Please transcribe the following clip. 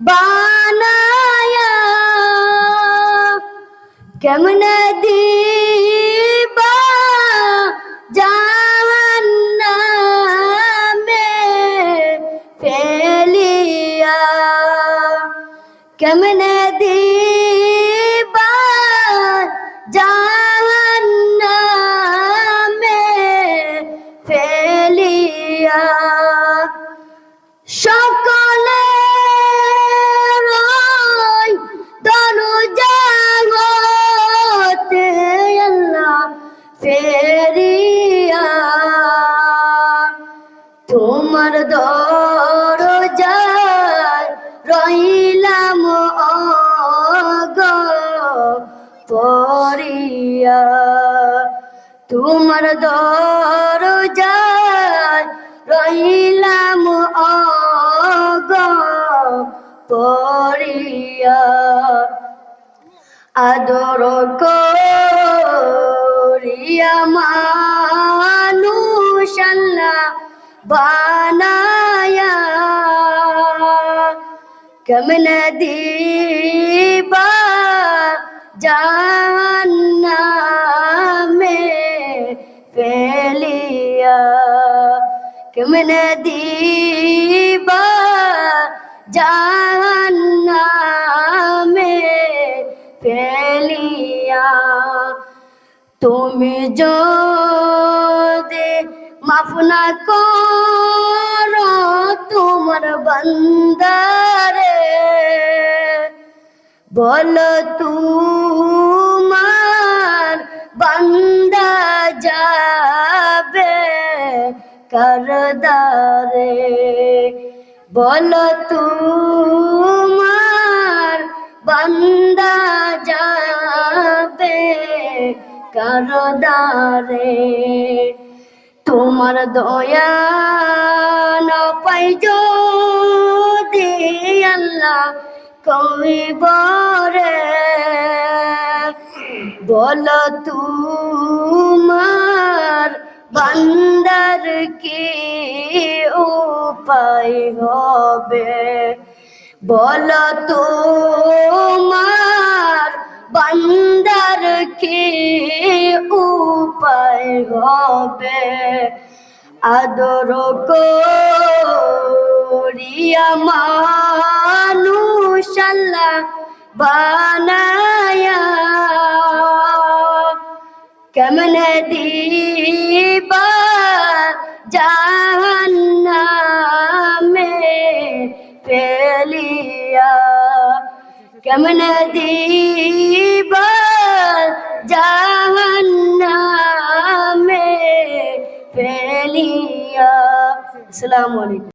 বানায়া। কেমন দিবা জাহান্নামে ফেলিয়া। কেমন দিবা ফেরিয়া তোমার দরজায় রইলাম অগ পরিয়া। তোমার দরজায় রইলাম অগ পরিয়া। আদর করিয়া মানুষ আল্লাহ বানায়া কেমন দিবা জাহান্নামে ফেলিয়া কেমন দিবা জাহান্নামে ফেলিয়া। তুমি যদি মাফ না করো তোমার বন্দারে, বল তোমার বান্দা যাবে করদারে বল তোমার বান্দা করদারে তোমার দয়া না পাই যদি আল্লাহ কইবরে বল তোমার বান্দার কি উপায় হবে? বল তোমার বান্দার কি উপায় হবে? আদর করিয়া মানুষ আল্লাহ বানায়া। কেমন দিবা জাহান্নামে ফেলিয়া? কেমন দিবা জাহান্নামে ফেলিয়া। আসসালামু আলাইকুম।